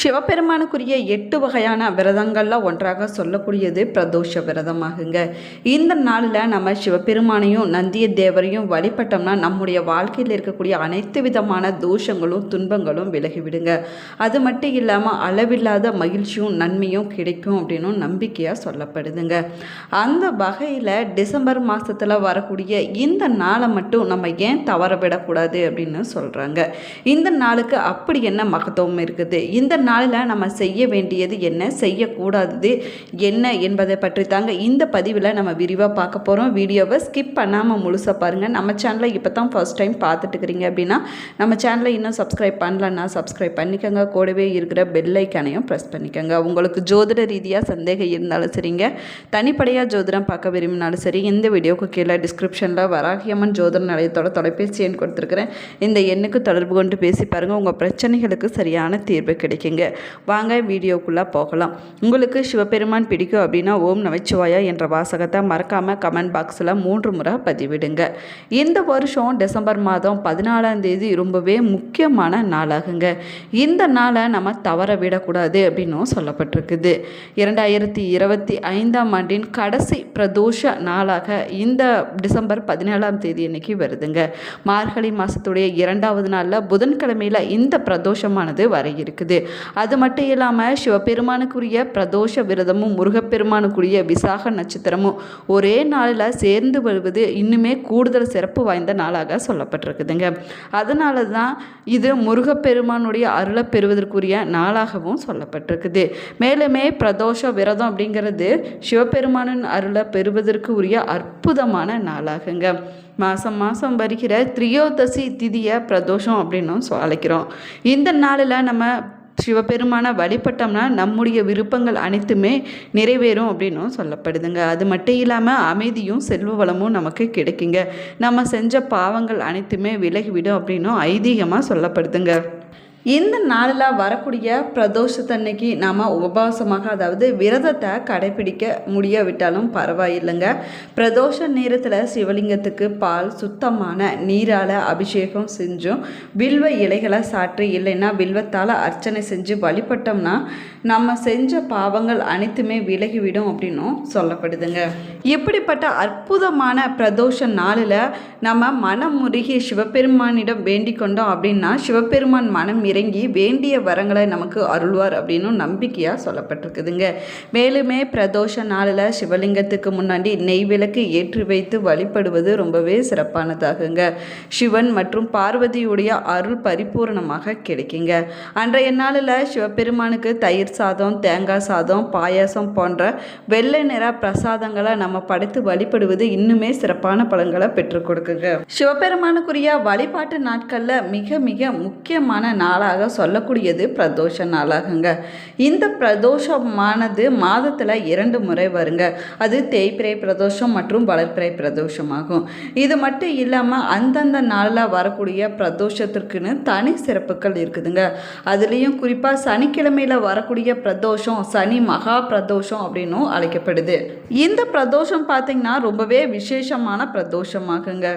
சிவபெருமானுக்குரிய எட்டு வகையான விரதங்களில் ஒன்றாக சொல்லக்கூடியது பிரதோஷ விரதமாகுங்க. இந்த நாளில் நம்ம சிவபெருமானையும் நந்திய தேவரையும் வழிபட்டோம்னா நம்முடைய வாழ்க்கையில் இருக்கக்கூடிய அனைத்து விதமான தோஷங்களும் துன்பங்களும் விலகிவிடுங்க. அது மட்டும் இல்லாமல் அளவில்லாத மகிழ்ச்சியும் நன்மையும் கிடைக்கும் அப்படின்னும் நம்பிக்கையாக சொல்லப்படுதுங்க. அந்த வகையில் டிசம்பர் மாதத்தில் வரக்கூடிய இந்த நாளை மட்டும் நம்ம ஏன் தவற விடக்கூடாது அப்படின்னு சொல்கிறாங்க இந்த நாளுக்கு அப்படி என்ன மகத்துவம் இருக்குது? இந்த நாளில் நம்ம செய்ய வேண்டியது என்ன? செய்யக்கூடாதது என்ன என்பதை பற்றி தாங்க இந்த பதிவில் நம்ம விரிவாக பார்க்க போகிறோம் வீடியோவை ஸ்கிப் பண்ணாமல் முழுசாக பாருங்கள் நம்ம சேனலை இப்போ தான் ஃபர்ஸ்ட் டைம் பார்த்துட்டு இருக்கிறீங்க அப்படின்னா நம்ம சேனலை இன்னும் சப்ஸ்கிரைப் பண்ணலன்னா சப்ஸ்கிரைப் பண்ணிக்கோங்க. கூடவே இருக்கிற பெல்லைக்கானையும் ப்ரெஸ் பண்ணிக்கோங்க. உங்களுக்கு ஜோதிட ரீதியாக சந்தேகம் இருந்தாலும் சரிங்க. தனிப்படையாக ஜோதிடம் பார்க்க விரும்பினாலும் சரி இந்த வீடியோவுக்கு கீழே டிஸ்கிரிப்ஷனில் வராகியம்மன் ஜோதிட நிலையத்தோட தொலைபேசி எண் கொடுத்துருக்குறேன். இந்த எண்ணுக்கு தொடர்பு கொண்டு பேசி பாருங்கள் உங்கள் பிரச்சனைகளுக்கு சரியான தீர்வு கிடைக்குங்க. வாங்க வீடியோக்குள்ளே போகலாம். உங்களுக்கு சிவபெருமான் பிடிக்கும் அப்படின்னா ஓம் நமச்சிவாயா என்ற வாசகத்தை மறக்காமல் கமெண்ட் பாக்ஸில் மூன்று முறை பதிவிடுங்க. இந்த வருஷம் டிசம்பர் மாதம் பதினாலாம் தேதி ரொம்பவே முக்கியமான நாளாகுங்க. இந்த நாளை நம்ம தவற விடக்கூடாது அப்படின்னும் சொல்லப்பட்டிருக்குது. இரண்டாயிரத்தி இருபத்தி ஐந்தாம் ஆண்டின் கடைசி பிரதோஷ நாளாக இந்த டிசம்பர் பதினேழாம் தேதி இன்னைக்கு வருதுங்க. மார்கழி மாதத்துடைய இரண்டாவது நாளில் புதன்கிழமையில் இந்த பிரதோஷமானது வர இருக்குது. அது மட்டும் இல்லாமல் சிவபெருமானுக்குரிய பிரதோஷ விரதமும் முருகப்பெருமானுக்குரிய விசாக நட்சத்திரமும் ஒரே நாளில் சேர்ந்து வருவது இன்னுமே கூடுதல் சிறப்பு வாய்ந்த நாளாக சொல்லப்பட்டிருக்குதுங்க. அதனால தான் இது முருகப்பெருமானுடைய அருளை பெறுவதற்குரிய நாளாகவும் சொல்லப்பட்டிருக்குது. மேலுமே பிரதோஷ விரதம் அப்படிங்கிறது சிவபெருமானின் அருளை பெறுவதற்கு உரிய அற்புதமான நாளாகுங்க. மாதம் மாதம் வருகிற திரியோதசி திதியை பிரதோஷம் அப்படின்னும் அழைக்கிறோம். இந்த நாளில் நம்ம சிவபெருமானை வழிபட்டோம்னா நம்முடைய விருப்பங்கள் அனைத்துமே நிறைவேறும் அப்படின்னும் சொல்லப்படுதுங்க. அது மட்டும் இல்லாமல் அமைதியும் செல்வ வளமும் நமக்கு கிடைக்குங்க. நம்ம செஞ்ச பாவங்கள் அனைத்துமே விலகிவிடும் அப்படின்னும் ஐதீகமாக சொல்லப்படுதுங்க. இந்த நாளில் வரக்கூடிய பிரதோஷத்தன்னைக்கு நாம் உபவாசமாக அதாவது விரதத்தை கடைபிடிக்க முடியாவிட்டாலும் பரவாயில்லைங்க. பிரதோஷ நேரத்தில் சிவலிங்கத்துக்கு பால் சுத்தமான நீரால் அபிஷேகம் செஞ்சும் வில்வ இலைகளை சாற்றி இல்லைன்னா வில்வத்தால் அர்ச்சனை செஞ்சு வழிபட்டோம்னா நம்ம செஞ்ச பாவங்கள் அனைத்துமே விலகிவிடும் அப்படின்னும் சொல்லப்படுதுங்க. இப்படிப்பட்ட அற்புதமான பிரதோஷ நாளில் நம்ம மனம் முருகி சிவபெருமானிடம் வேண்டிக் கொண்டோம் அப்படின்னா சிவபெருமான் மனம் இறங்கி வேண்டிய வரங்களை நமக்கு அருள்வார் அப்படின்னு நம்பிக்கையாக சொல்லப்பட்டிருக்குதுங்க. மேலுமே பிரதோஷ நாளில் சிவலிங்கத்துக்கு முன்னாடி நெய் விளக்கு ஏற்றி வைத்து வழிபடுவது ரொம்பவே சிறப்பானதாகுங்க. சிவன் மற்றும் பார்வதியுடைய அருள் பரிபூரணமாக கிடைக்குங்க. அன்றைய நாளில் சிவபெருமானுக்கு தயிர் சாதம் தேங்காய் சாதம் பாயாசம் போன்ற வெள்ளை நிற பிரசாதங்களை நம்ம படைத்து வழிபடுவது இன்னுமே சிறப்பான பலன்களை பெற்றுக் கொடுக்குங்க. சிவபெருமானுக்குரிய வழிபாட்டு நாட்களில் மிக மிக முக்கியமான நாளாக சொல்லக்கூடியது பிரதோஷ நாளாகுங்க. இந்த பிரதோஷமானது மாதத்தில் இரண்டு முறை வருங்க. அது தேய்பிரை பிரதோஷம் மற்றும் வளர்ப்பிரை பிரதோஷமாகும். இது மட்டும் இல்லாமல் அந்தந்த நாளில் வரக்கூடிய பிரதோஷத்திற்குன்னு தனி சிறப்புகள் இருக்குதுங்க. அதுலேயும் குறிப்பாக சனிக்கிழமையில் வரக்கூடிய பிரதோஷம் சனி மகா பிரதோஷம் அப்படின்னும் அழைக்கப்படுது. இந்த பிரதோஷம் பார்த்திங்கன்னா ரொம்பவே விசேஷமான பிரதோஷமாகுங்க.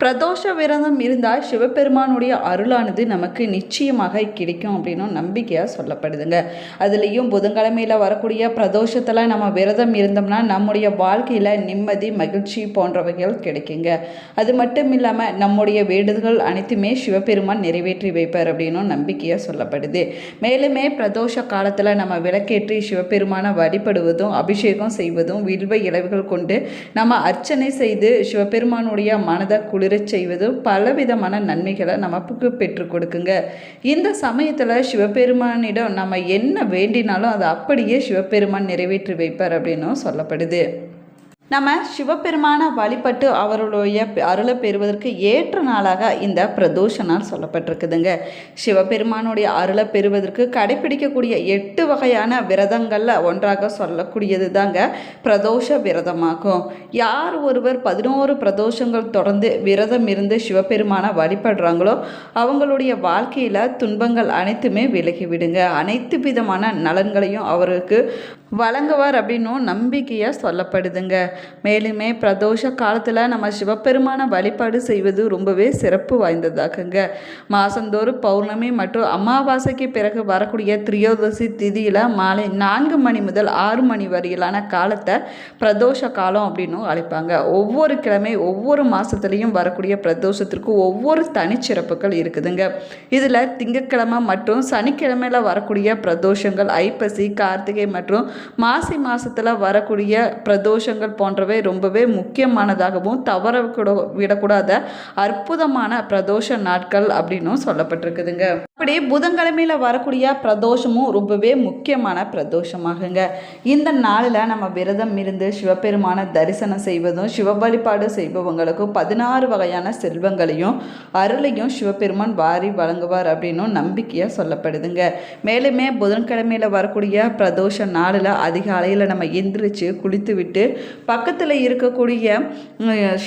பிரதோஷ விரதம் இருந்தால் சிவபெருமானுடைய அருளானது நமக்கு நிச்சயமாக கிடைக்கும் அப்படின்னும் நம்பிக்கையாக சொல்லப்படுதுங்க. அதுலேயும் புதன்கிழமையில் வரக்கூடிய பிரதோஷத்தில் நம்ம விரதம் இருந்தோம்னா நம்முடைய வாழ்க்கையில் நிம்மதி மகிழ்ச்சி போன்றவைகள் கிடைக்குங்க. அது மட்டும் இல்லாமல் நம்முடைய வேண்டுதல்கள் அனைத்துமே சிவபெருமான் நிறைவேற்றி வைப்பார் அப்படின்னும் நம்பிக்கையாக சொல்லப்படுது. மேலுமே பிரதோஷ காலத்தில் நம்ம விளக்கேற்றி சிவபெருமானை வழிபடுவதும் அபிஷேகம் செய்வதும் வில்வ இலவுகள் கொண்டு நம்ம அர்ச்சனை செய்து சிவபெருமானுடைய மனதை குளிரச் செய்வதும் பலவிதமான நன்மைகளை நமக்கு பெற்றுக் கொடுக்குங்க. இந்த சமயத்தில் சிவபெருமானிடம் நம்ம என்ன வேண்டினாலும் அதை அப்படியே சிவபெருமான் நிறைவேற்றி வைப்பார் அப்படின்னும் சொல்லப்படுது. நம்ம சிவபெருமானை வழிபட்டு அவருடைய அருளை பெறுவதற்கு ஏற்ற நாளாக இந்த பிரதோஷ நாள் சொல்லப்பட்டிருக்குதுங்க. சிவபெருமானுடைய அருளை பெறுவதற்கு கடைபிடிக்கக்கூடிய எட்டு வகையான விரதங்களில் ஒன்றாக சொல்லக்கூடியது தாங்க பிரதோஷ விரதமாகும். யார் ஒருவர் பதினோரு பிரதோஷங்கள் தொடர்ந்து விரதம் இருந்து சிவபெருமானை வழிபடுறாங்களோ அவங்களுடைய வாழ்க்கையில் துன்பங்கள் அனைத்துமே விலகி விடுங்க அனைத்து விதமான நலன்களையும் அவருக்கு வழங்குவார் அப்படின்னும் நம்பிக்கையாக சொல்லப்படுதுங்க. மேலுமே பிரதோஷ காலத்தில் நம்ம சிவபெருமான வழிபாடு செய்வது ரொம்பவே சிறப்பு வாய்ந்ததாகுங்க. மாதந்தோறும் பௌர்ணமி மற்றும் அமாவாசைக்கு பிறகு வரக்கூடிய திரியோதசி திதியில் மாலை நான்கு மணி முதல் ஆறு மணி வரையிலான காலத்தை பிரதோஷ காலம் அப்படின்னும் அழைப்பாங்க. ஒவ்வொரு கிழமை ஒவ்வொரு மாதத்துலேயும் வரக்கூடிய பிரதோஷத்திற்கு ஒவ்வொரு தனிச்சிறப்புகள் இருக்குதுங்க. இதில் திங்கட்கிழமை மற்றும் சனிக்கிழமையில் வரக்கூடிய பிரதோஷங்கள் ஐப்பசி கார்த்திகை மற்றும் மாசி மாதத்தில் வரக்கூடிய பிரதோஷங்கள் போன்றவை ரொம்பவே முக்கியமானதாகவும் தவற கூட- விடக்கூடாத அற்புதமான பிரதோஷ நாட்கள் அப்படின்னும் சொல்லப்பட்டிருக்குதுங்க. அப்படி புதன்கிழமையில் வரக்கூடிய பிரதோஷமும் ரொம்பவே முக்கியமான பிரதோஷமாகுங்க. இந்த நாளில் நம்ம விரதம் இருந்து சிவபெருமான தரிசனம் செய்வதும் சிவ வழிபாடு செய்பவங்களுக்கும் பதினாறு வகையான செல்வங்களையும் அருளையும் சிவபெருமான் வாரி வழங்குவார் அப்படின்னும் நம்பிக்கையாக சொல்லப்படுதுங்க. மேலுமே புதன்கிழமையில் வரக்கூடிய பிரதோஷ நாளில் அதிகாலையில் நம்ம எந்திரிச்சு குளித்து விட்டு பக்கத்தில் இருக்கக்கூடிய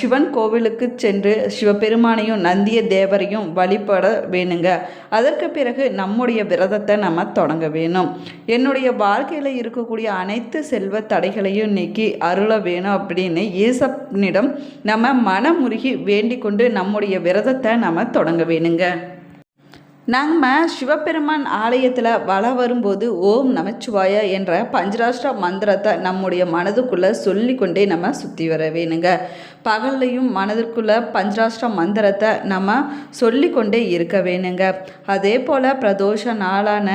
சிவன் கோவிலுக்கு சென்று சிவபெருமானையும் நந்திய தேவரையும் வழிபட வேணுங்க. அதற்கு பிறகு நம்முடைய விரதத்தை நம்ம தொடங்க வேணும். என்னுடைய வாழ்க்கையில் இருக்கக்கூடிய அனைத்து செல்வ தடைகளையும் நீக்கி அருள வேணும் அப்படின்னு ஈசப்பனிடம் நம்ம மனமுருகி வேண்டிக் கொண்டு நம்முடைய விரதத்தை நம்ம தொடங்க வேணுங்க. நம்ம சிவபெருமான் ஆலயத்தில் வள வரும்போது ஓம் நமச்சிவாய என்ற பஞ்சராஷ்டிர மந்திரத்தை நம்முடைய மனதுக்குள்ளே சொல்லிக்கொண்டே நம்ம சுற்றி வர வேணுங்க பகல்லையும் மனதிற்குள்ளே பஞ்சராஷ்டிர மந்திரத்தை நம்ம சொல்லிக்கொண்டே இருக்க வேணுங்க. அதே போல் பிரதோஷ நாளான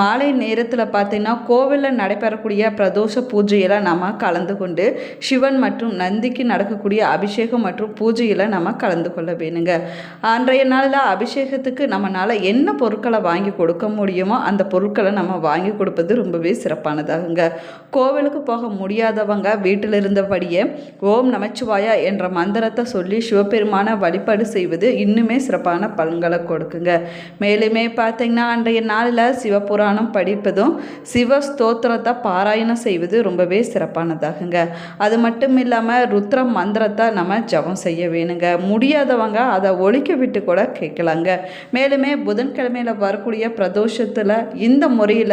மாலை நேரத்தில் பார்த்திங்கன்னா கோவிலில் நடைபெறக்கூடிய பிரதோஷ பூஜையில் நம்ம கலந்து கொண்டு சிவன் மற்றும் நந்திக்கு நடக்கக்கூடிய அபிஷேகம் மற்றும் பூஜையில் நம்ம கலந்து கொள்ள வேணுங்க. அன்றைய நாளில் அபிஷேகத்துக்கு நம்மளால் என்ன பொருட்களை வாங்கி கொடுக்க முடியுமோ அந்த பொருட்களை நம்ம வாங்கி கொடுப்பது ரொம்பவே சிறப்பானதாகுங்க. கோவிலுக்கு போக முடியாதவங்க வீட்டில் இருந்தபடியே ஓம் நமச்சிவாயா என்ற மந்திரத்தை சொல்லி சிவபெருமான வழிபாடு செய்வது இன்னுமே சிறப்பான பலன்களை கொடுக்குங்க. மேலுமே பார்த்தீங்கன்னா அன்றைய நாளில் சிவபுராணம் படிப்பதும் சிவ ஸ்தோத்திரத்தை பாராயணம் செய்வது ரொம்பவே சிறப்பானதாகுங்க. அது மட்டும் இல்லாமல் ருத்ர மந்திரத்தை நம்ம ஜபம் செய்ய வேணுங்க. முடியாதவங்க அதை ஒழிக்க விட்டு கூட கேட்கலாங்க. மேலுமே புதன்கிழமையில் வரக்கூடிய பிரதோஷத்தில் இந்த முறையில்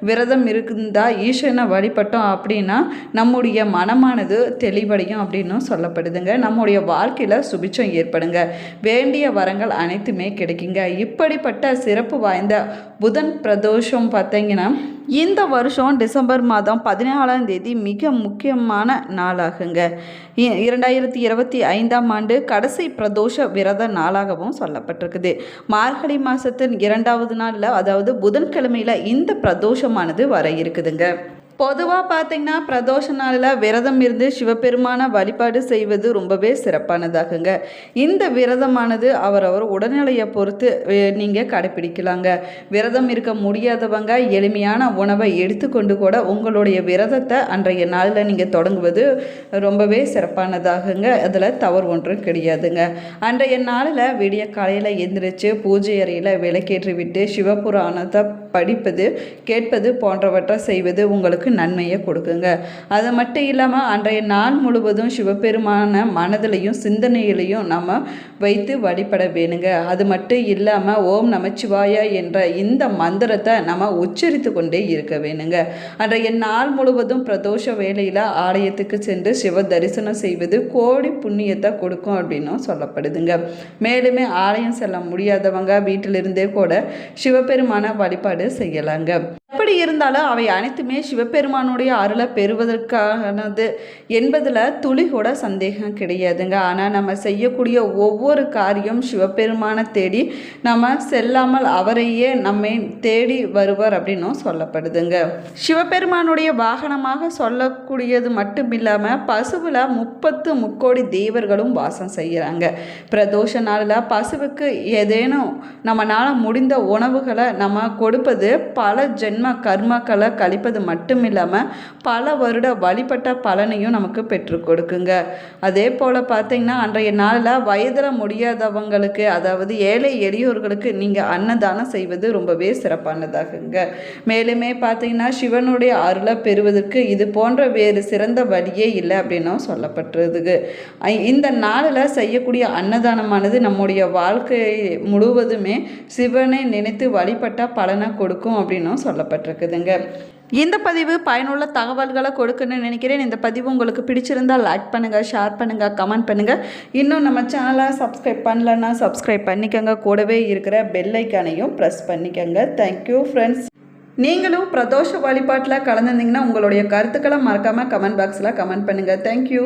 விரதம் இருந்தால் ஈஸ்வரனை வழிபட்டோம் அப்படின்னா நம்முடைய மனமானது தெளிவடையும் அப்படின்னும் சொல்லப்படுதுங்க. நம்முடைய வாழ்க்கையில் சுபிச்சம் ஏற்படுங்க. வேண்டிய வரங்கள் அனைத்துமே கிடைக்குங்க. இப்படிப்பட்ட சிறப்பு வாய்ந்த புதன் பிரதோஷம் பார்த்தீங்கன்னா இந்த வருஷம் டிசம்பர் மாதம் பதினாலாம் தேதி மிக முக்கியமான நாளாகுங்க. இ- இரண்டாயிரத்தி இருபத்தி ஐந்தாம் ஆண்டு கடைசி பிரதோஷ விரத நாளாகவும் சொல்லப்பட்டிருக்குது. மார்கழி மாதத்தின் இரண்டாவது நாளில் அதாவது புதன்கிழமையில் இந்த பிரதோஷமானது வர இருக்குதுங்க. பொதுவாக பார்த்தீங்கன்னா பிரதோஷ நாளில் விரதம் இருந்து சிவபெருமான வழிபாடு செய்வது ரொம்பவே சிறப்பானதாகுங்க. இந்த விரதமானது அவரவர் உடல்நிலையை பொறுத்து நீங்கள் கடைப்பிடிக்கலாங்க விரதம் இருக்க முடியாதவங்க எளிமையான உணவை எடுத்துக்கொண்டு கூட உங்களுடைய விரதத்தை அன்றைய நாளில் நீங்கள் தொடங்குவது ரொம்பவே சிறப்பானதாகுங்க. அதில் தவறு ஒன்றும் கிடையாதுங்க. அன்றைய நாளில் விடிய காலையில் எந்திரிச்சு பூஜை அறையில் விளக்கேற்றி விட்டு சிவபுராணத்தை படிப்பது கேட்பது போன்றவற்றை செய்வது உங்களுக்கு நன்மையை கொடுக்குங்க. அது மட்டும் இல்லாமல் அன்றைய நாள் முழுவதும் சிவபெருமான மனதிலையும் சிந்தனையிலையும் நம்ம வைத்து வழிபட வேணுங்க. அது மட்டும் இல்லாமல் ஓம் நமச்சிவாயா என்ற இந்த மந்திரத்தை நம்ம உச்சரித்து கொண்டே இருக்க வேணுங்க. அன்றைய நாள் முழுவதும் பிரதோஷ வேலையில் ஆலயத்துக்கு சென்று சிவ தரிசனம் செய்வது கோடி புண்ணியத்தை கொடுக்கும் அப்படின்னும் சொல்லப்படுதுங்க. மேலுமே ஆலயம் செல்ல முடியாதவங்க வீட்டிலிருந்தே கூட சிவபெருமான வழிபாடு செய்யலாங்க. எப்படி இருந்தாலும் அவை அனைத்துமே சிவபெருமானுடைய அருளை பெறுவதற்கானது என்பதில் துளி கூட சந்தேகம் கிடையாதுங்க. ஆனால் நம்ம செய்யக்கூடிய ஒவ்வொரு காரியம் சிவபெருமானை தேடி நம்ம செல்லாமல் அவரையே நம்மை தேடி வருவார் அப்படின்னும் சொல்லப்படுதுங்க. சிவபெருமானுடைய வாகனமாக சொல்லக்கூடியது மட்டும் இல்லாமல் பசுவில் முப்பத்து முக்கோடி தேவர்களும் வாசம் செய்கிறாங்க பிரதோஷ நாளில் பசுவுக்கு ஏதேனும் நம்மளால் முடிந்த உணவுகளை நம்ம கொடுப்பது பல ஜென் ஜென்ம கர்மாக்களை கழிப்பது மட்டும் இல்லாமல் பல வருட வழிபட்ட பலனையும் நமக்கு பெற்று கொடுக்குங்க. அதே போல் பார்த்தீங்கன்னா அன்றைய நாளில் வயதில் முடியாதவங்களுக்கு அதாவது ஏழை எளியோர்களுக்கு நீங்கள் அன்னதானம் செய்வது ரொம்பவே சிறப்பானதாகுங்க. மேலுமே பார்த்தீங்கன்னா சிவனுடைய அருளை பெறுவதற்கு இது போன்ற வேறு சிறந்த வழியே இல்லை அப்படின்னும் சொல்லப்பட்டிருக்கு இந்த நாளில் செய்யக்கூடிய அன்னதானமானது நம்முடைய வாழ்க்கை முழுவதுமே சிவனை நினைத்து வழிபட்ட பலனை கொடுக்கும் அப்படின்னும் கொடுக்கப்பட்டிருக்குதுங்க. இந்த பதிவு பயனுள்ள தகவல்களை கொடுக்கணும்னு நினைக்கிறேன். இந்த பதிவு உங்களுக்கு பிடிச்சிருந்தால் லைக் பண்ணுங்கள் ஷேர் பண்ணுங்கள் கமெண்ட் பண்ணுங்கள் இன்னும் நம்ம சேனலை சப்ஸ்கிரைப் பண்ணலன்னா சப்ஸ்கிரைப் பண்ணிக்கோங்க. கூடவே இருக்கிற பெல்லைக்கானையும் ப்ரெஸ் பண்ணிக்கோங்க. தேங்க்யூ ஃப்ரெண்ட்ஸ் நீங்களும் பிரதோஷ வழிபாட்டில் கலந்துருந்தீங்கன்னா உங்களுடைய கருத்துக்களை மறக்காமல் கமெண்ட் பாக்ஸில் கமெண்ட் பண்ணுங்கள் தேங்க்யூ